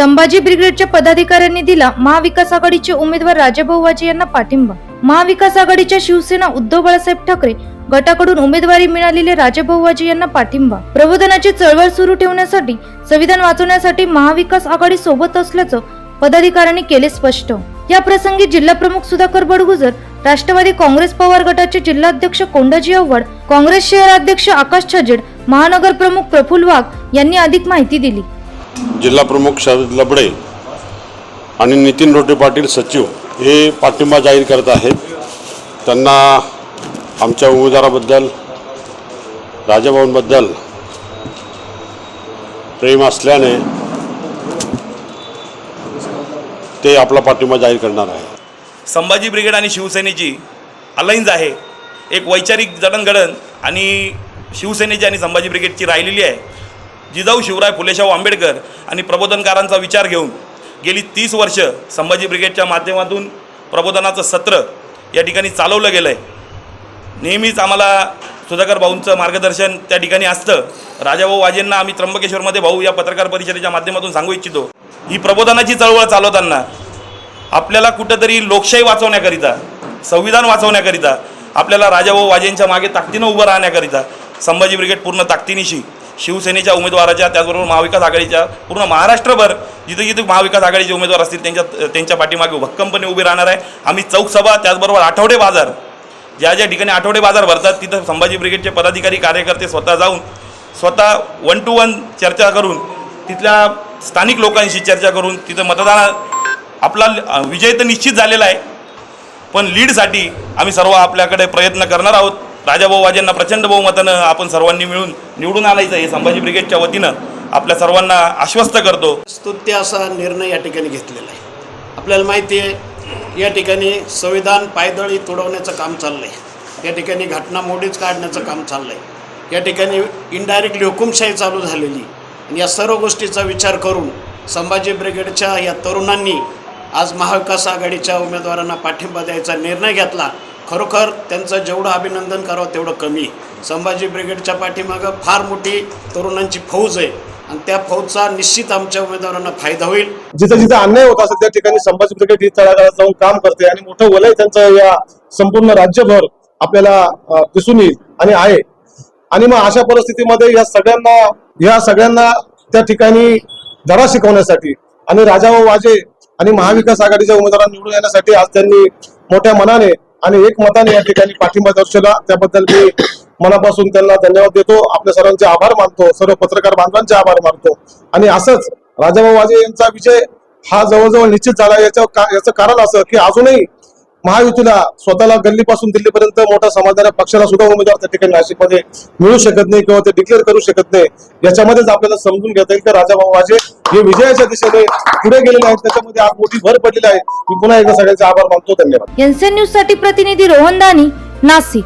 संभाजी ब्रिगेडच्या पदाधिकाऱ्यांनी दिला महाविकास आघाडीचे उमेदवार राजाभाऊ वाजे यांना पाठिंबा. महाविकास आघाडीच्या शिवसेना उद्धव बाळासाहेब ठाकरे गटाकडून उमेदवारी मिळालेले राजाभाऊ वाजे यांना पाठिंबा. प्रबोधनाची चळवळ सुरू ठेवण्यासाठी संविधान वाचवण्यासाठी महाविकास आघाडी सोबत असल्याचं पदाधिकाऱ्यांनी केले स्पष्ट. या प्रसंगी जिल्हा प्रमुख सुधाकर बडगुजर राष्ट्रवादी काँग्रेस पवार गटाचे जिल्हाध्यक्ष कोंडाजी आव्हाड काँग्रेस शहराध्यक्ष आकाश छजेड महानगर प्रमुख प्रफुल्ल वाघ यांनी अधिक माहिती दिली. जिल्हा प्रमुख शरद लबडे आणि नितीन रोटे पाटील सचिव हे पाठिंबा जाहीर करत आहेत. त्यांना आमच्या उमेदवाराबद्दल राजाभाऊंबद्दल प्रेम असल्याने ते आपला पाठिंबा जाहीर करणार आहे संभाजी ब्रिगेड आणि शिवसेनेची अलायन्स आहे. एक वैचारिक जडणघडण आणि शिवसेनेची आणि संभाजी ब्रिगेडची राहिलेली आहे. जिजाऊ शिवराय फुलेशाहू आंबेडकर आणि प्रबोधनकारांचा विचार घेऊन गेली तीस वर्ष संभाजी ब्रिगेडच्या माध्यमातून प्रबोधनाचं सत्र या ठिकाणी चालवलं गेलं आहे नेहमीच आम्हाला सुधाकर भाऊंचं मार्गदर्शन त्या ठिकाणी असतं. राजाभाऊ वाजेंना आम्ही त्र्यंबकेश्वरमध्ये भाऊ या पत्रकार परिषदेच्या माध्यमातून सांगू इच्छितो. ही प्रबोधनाची चळवळ चालवताना आपल्याला कुठंतरी लोकशाही वाचवण्याकरिता संविधान वाचवण्याकरिता आपल्याला राजाभाऊ वाजेंच्या मागे ताकदीनं उभं राहण्याकरिता संभाजी ब्रिगेड पूर्ण ताकदीनिशी शिवसेनेच्या उमेदवाराच्या त्याचबरोबर महाविकास आघाडीच्या पूर्ण महाराष्ट्रभर जिथे जिथे महाविकास आघाडीचे उमेदवार असतील त्यांच्या त्यांच्या पाठीमागे भक्कमपणे उभे राहणार आहे. आम्ही चौकसभा त्याचबरोबर आठवडे बाजार ज्या ज्या ठिकाणी आठवडे बाजार भरतात तिथं संभाजी ब्रिगेडचे पदाधिकारी कार्यकर्ते स्वतः जाऊन स्वतः वन टू वन चर्चा करून तिथल्या स्थानिक लोकांशी चर्चा करून तिथं मतदान आपला विजय तर निश्चित झालेला आहे. पण लीडसाठी आम्ही सर्व आपल्याकडे प्रयत्न करणार आहोत. राजाभाऊ वाजेंना प्रचंड बहुमतानं आपण सर्वांनी मिळून निवडून आणायचं हे संभाजी ब्रिगेडच्या वतीनं आपल्या सर्वांना आश्वस्त करतो. स्तुत्य असा निर्णय या ठिकाणी घेतलेला आहे. आपल्याला माहिती आहे या ठिकाणी संविधान पायदळी तुडवण्याचं काम चाललं आहे या ठिकाणी घटना मोडीच काढण्याचं काम चाललं आहे या ठिकाणी इनडायरेक्टली हुकुमशाही चालू झालेली. आणि या सर्व गोष्टीचा विचार करून संभाजी ब्रिगेडच्या या तरुणांनी आज महाविकास आघाडीच्या उमेदवारांना पाठिंबा द्यायचा निर्णय घेतला. खरोखर त्यांचं जेवढं अभिनंदन करावं तेवढं कमी. संभाजी ब्रिगेडच्या पाठीमागं फार मोठी तरुणांची फौज आहे आणि त्या फौजचा निश्चित आमच्या उमेदवारांना फायदा होईल. जिथं जिथं अन्याय होत असेल त्या ठिकाणी संभाजी ब्रिगेड ही तळागाळात जाऊन काम करते आणि मोठं वलय त्यांचं या संपूर्ण राज्यभर आपल्याला दिसून येईल आणि आहे. आणि मग अशा परिस्थितीमध्ये या सगळ्यांना या सगळ्यांना त्या ठिकाणी धडा शिकवण्यासाठी आणि राजाभाऊ वाजे आणि महाविकास आघाडीच्या उमेदवारांना निवडून येण्यासाठी आज त्यांनी मोठ्या मनाने आणि एक मताने या ठिकाणी पाठिंबा दर्शवला त्याबद्दल मी मनापासून त्यांना धन्यवाद देतो. आपल्या सर्वांचे आभार मानतो. सर्व पत्रकार बांधवांचे आभार मानतो. आणि असंच राजाभाऊ वाजे यांचा विजय हा जवळजवळ निश्चित झाला. याचं याचं कारण असं की अजूनही महायुतीला स्वतःला गल्लीपासून दिल्लीपर्यंत मोठा समाजदार पक्षाला सुद्धा उमेदवार त्या ठिकाणी नाशिकमध्ये मिळू शकत नाही किंवा ते डिक्लेअर करू शकत नाही. याच्यामध्येच आपल्याला समजून घेता येईल की राजाभाऊ वाजे हे विजयाच्या दिशेने पुढे गेलेले आहेत. त्याच्यामध्ये आज मोठी भर पडलेली आहे. मी पुन्हा एकदा सगळ्यांचे आभार मानतो. धन्यवाद. एनसीएन न्यूजसाठी प्रतिनिधी रोहन दानी नाशिक.